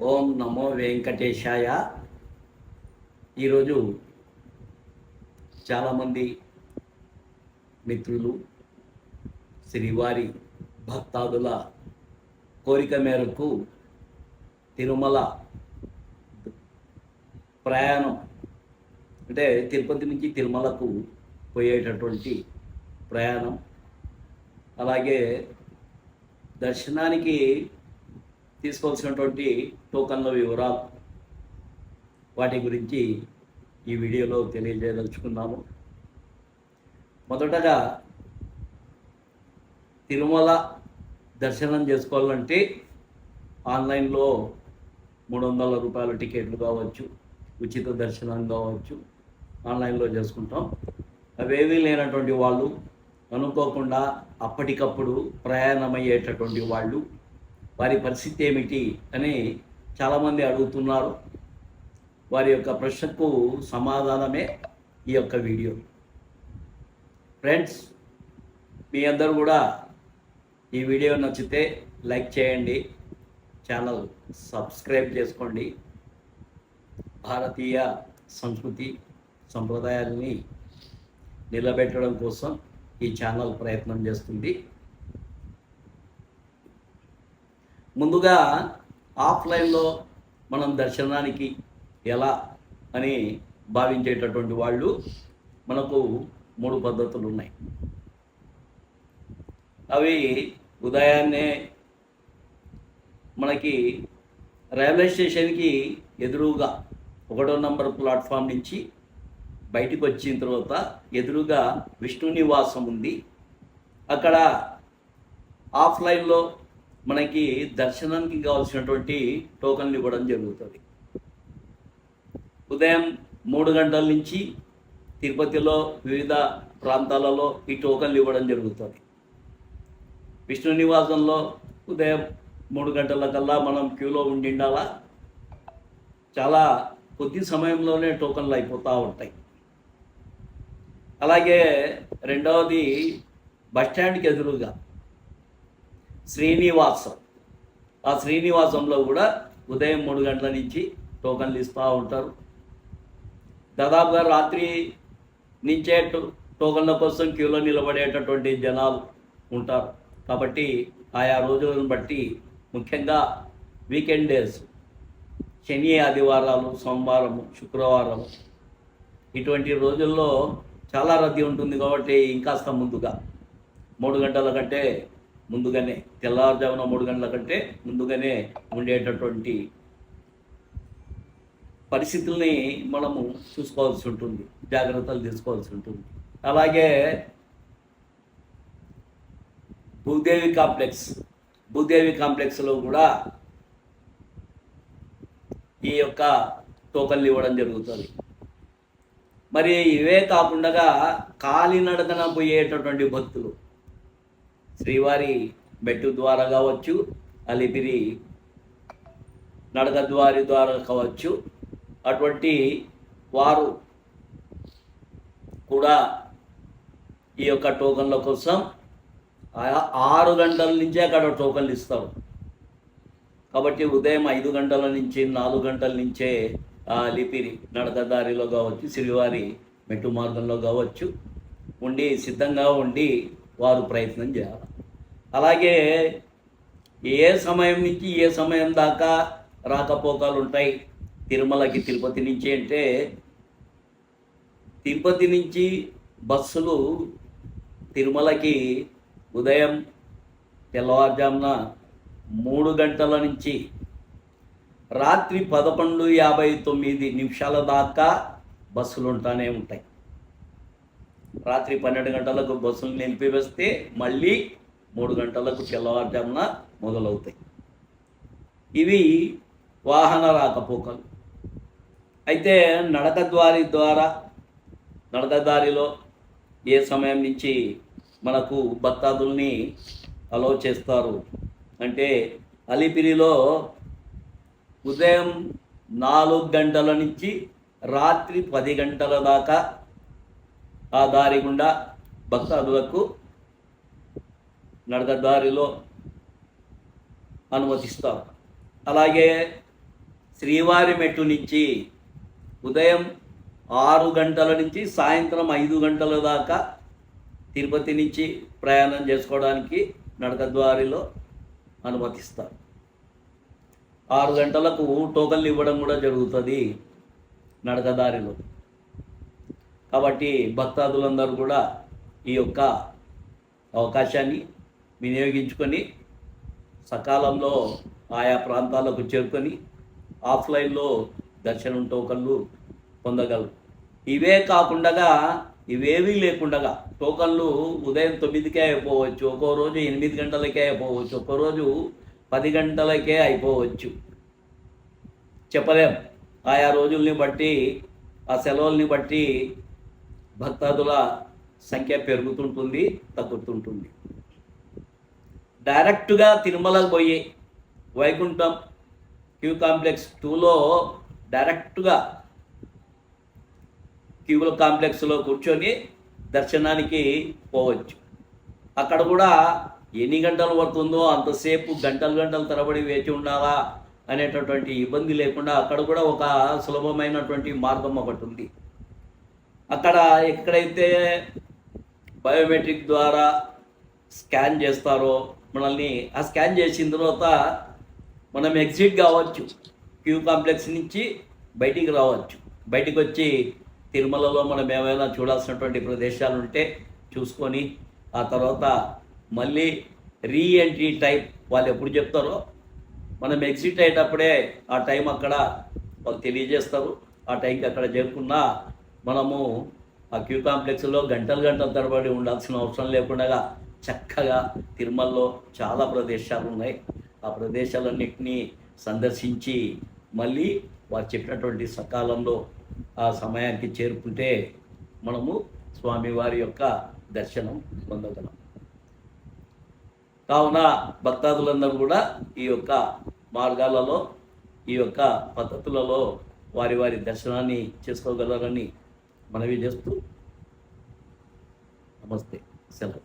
ఓం నమో వెంకటేశాయ. ఈరోజు చాలామంది మిత్రులు శ్రీవారి భక్తాదుల కోరిక మేరకు తిరుమల ప్రయాణం అంటే తిరుపతి నుంచి తిరుమలకు పోయేటటువంటి ప్రయాణం. అలాగే దర్శనానికి తీసుకోవాల్సినటువంటి టోకన్ల వివరాలు వాటి గురించి ఈ వీడియోలో తెలియజేయదలుచుకున్నాము. మొదటగా తిరుమల దర్శనం చేసుకోవాలంటే ఆన్లైన్లో మూడు వందల రూపాయల టికెట్లు కావచ్చు ఉచిత దర్శనం కావచ్చు ఆన్లైన్లో చేసుకుంటాం. అవేమీ లేనటువంటి వాళ్ళు అనుకోకుండా అప్పటికప్పుడు ప్రయాణమయ్యేటటువంటి వాళ్ళు వారి పరిస్థితి ఏమిటి అని చాలామంది అడుగుతున్నారు. వారి యొక్క ప్రశ్నకు సమాధానమే ఈ యొక్క వీడియో. ఫ్రెండ్స్ మీ అందరూ కూడా ఈ వీడియో నచ్చితే లైక్ చేయండి ఛానల్ సబ్స్క్రైబ్ చేసుకోండి. భారతీయ సంస్కృతి సంప్రదాయాల్ని నిలబెట్టడం కోసం ఈ ఛానల్ ప్రయత్నం చేస్తుంది. ముందుగా ఆఫ్లైన్లో మనం దర్శనానికి ఎలా అని భావించేటటువంటి వాళ్ళు మనకు మూడు పద్ధతులు ఉన్నాయి అవి ఉదయాన్నే మనకి రైల్వే స్టేషన్కి ఎదురుగా ఒకటో నంబర్ ప్లాట్ఫామ్ నుంచి బయటికి వచ్చిన తర్వాత ఎదురుగా విష్ణు నివాసం ఉంది. అక్కడ ఆఫ్లైన్లో మనకి దర్శనానికి కావాల్సినటువంటి టోకన్లు ఇవ్వడం జరుగుతుంది. ఉదయం మూడు గంటల నుంచి తిరుపతిలో వివిధ ప్రాంతాలలో ఈ టోకన్లు ఇవ్వడం జరుగుతుంది. విష్ణు నివాసంలో ఉదయం మూడు గంటల కల్లా మనం క్యూలో ఉండిండాలా? చాలా కొద్ది సమయంలోనే టోకన్లు అయిపోతూ ఉంటాయి. అలాగే రెండవది బస్టాండ్కి ఎదురుగా శ్రీనివాసం. ఆ శ్రీనివాసంలో కూడా ఉదయం మూడు గంటల నుంచి టోకన్లు ఇస్తూ ఉంటారు. దాదాపుగా రాత్రి నుంచే టోకన్ల కోసం క్యూలో నిలబడేటటువంటి జనాలు ఉంటారు. కాబట్టి ఆయా రోజులను బట్టి ముఖ్యంగా వీకెండ్ డేస్ శని ఆదివారాలు సోమవారం శుక్రవారం ఇటువంటి రోజుల్లో చాలా రద్దీ ఉంటుంది కాబట్టి ఇంకాస్త ముందుగా మూడు గంటల కంటే ముందుగానే తెల్లవారుజామున మూడు గంటల కంటే ముందుగానే ఉండేటటువంటి పరిస్థితుల్ని మనము చూసుకోవాల్సి ఉంటుంది జాగ్రత్తలు తీసుకోవాల్సి ఉంటుంది. అలాగే భూదేవి కాంప్లెక్స్ భూదేవి కాంప్లెక్స్లో కూడా ఈ యొక్క టోకన్లు ఇవ్వడం జరుగుతుంది. మరి ఇవే కాకుండా కాలినడకన పోయేటటువంటి భక్తులు శ్రీవారి మెట్టు ద్వారా కావచ్చు అలిపిరి నడక ద్వారి ద్వారా కావచ్చు అటువంటి వారు కూడా ఈ యొక్క టోకన్ల కోసం ఆ- ఆరు గంటల నుంచే అక్కడ టోకన్లు ఇస్తారు. కాబట్టి ఉదయం ఐదు గంటల నుంచి నాలుగు గంటల నుంచే ఆ లిపిరి నడకదారిలో కావచ్చు శ్రీవారి మెట్టు మార్గంలో కావచ్చు ఉండి సిద్ధంగా ఉండి వారు ప్రయత్నం చేయాలి. అలాగే ఏ సమయం నుంచి ఏ సమయం దాకా రాకపోకలు ఉంటాయి? తిరుమలకి తిరుపతి నుంచి అంటే తిరుపతి నుంచి బస్సులు తిరుమలకి ఉదయం తెల్లవారుజామున మూడు గంటల నుంచి రాత్రి పదకొండు యాభై తొమ్మిది నిమిషాల దాకా బస్సులు ఉంటానే ఉంటాయి. రాత్రి పన్నెండు గంటలకు బస్సులు నిలిపివేస్తే మళ్ళీ మూడు గంటలకు తెల్లవారుజామున మొదలవుతాయి. ఇవి వాహన రాకపోకలు. అయితే నడక ద్వారి ద్వారా నడకదారిలో ఏ సమయం నుంచి మనకు భక్తాదుల్ని అలో చేస్తారు? అంటే అలిపిరిలో ఉదయం నాలుగు గంటల నుంచి రాత్రి పది గంటల దాకా ఆ దారి గుండా భక్తాదులకు నడకదారిలో అనుమతిస్తాం. అలాగే శ్రీవారి మెట్టు నుంచి ఉదయం ఆరు గంటల నుంచి సాయంత్రం ఐదు గంటల దాకా తిరుపతి నుంచి ప్రయాణం చేసుకోవడానికి నడకద్వారిలో అనుమతిస్తారు ఆరు గంటలకు టోకన్లు ఇవ్వడం కూడా జరుగుతుంది నడకదారిలో. కాబట్టి భక్తాదులందరూ కూడా ఈ యొక్క అవకాశాన్ని వినియోగించుకొని సకాలంలో ఆయా ప్రాంతాలకు చేరుకొని ఆఫ్లైన్లో దర్శనం టోకన్లు పొందగలరు. ఇవే కాకుండా ఇవేవీ లేకుండా టోకన్లు ఉదయం తొమ్మిదికే అయిపోవచ్చు ఒక్కో రోజు ఎనిమిది గంటలకే అయిపోవచ్చు ఒక్కో రోజు పది గంటలకే అయిపోవచ్చు. చెప్పలేం. ఆయా రోజుల్ని బట్టి ఆ సెలవుల్ని బట్టి భక్తాదుల సంఖ్య పెరుగుతుంటుంది తగ్గుతుంటుంది. డైరెక్ట్గా తిరుమలకు పోయి వైకుంఠం క్యూ కాంప్లెక్స్ టూలో డైరెక్ట్గా క్యూల కాంప్లెక్స్లో కూర్చొని దర్శనానికి పోవచ్చు. అక్కడ కూడా ఎన్ని గంటలు పడుతుందో అంతసేపు గంటలు గంటలు తరబడి వేచి ఉండాలా అనేటటువంటి ఇబ్బంది లేకుండా అక్కడ కూడా ఒక సులభమైనటువంటి మార్గం ఒకటి ఉంది. అక్కడ ఎక్కడైతే బయోమెట్రిక్ ద్వారా స్కాన్ చేస్తారో మనల్ని ఆ స్కాన్ చేసిన తర్వాత మనం ఎగ్జిట్ కావచ్చు. క్యూ కాంప్లెక్స్ నుంచి బయటికి రావచ్చు. బయటికి వచ్చి తిరుమలలో మనం ఏమైనా చూడాల్సినటువంటి ప్రదేశాలు ఉంటే చూసుకొని ఆ తర్వాత మళ్ళీ రీ ఎంట్రీ వాళ్ళు ఎప్పుడు చెప్తారో మనం ఎగ్జిట్ అయ్యేటప్పుడే ఆ టైం అక్కడ వాళ్ళు తెలియజేస్తారు. ఆ టైంకి అక్కడ చేరుకున్నా మనము ఆ క్యూ కాంప్లెక్స్లో గంటలు గంటల తరబడి ఉండాల్సిన అవసరం లేకుండా చక్కగా తిరుమలలో చాలా ప్రదేశాలు ఉన్నాయి. ఆ ప్రదేశాలన్నింటినీ సందర్శించి మళ్ళీ వారు చెప్పినటువంటి సకాలంలో ఆ సమయానికి చేరుకుంటే మనము స్వామివారి యొక్క దర్శనం పొందగలం. కావున భక్తాదులందరూ కూడా ఈ యొక్క మార్గాలలో ఈ యొక్క పద్ధతులలో వారి వారి దర్శనాన్ని చేసుకోగలరని మనవి చేస్తూ నమస్తే. సెలవు.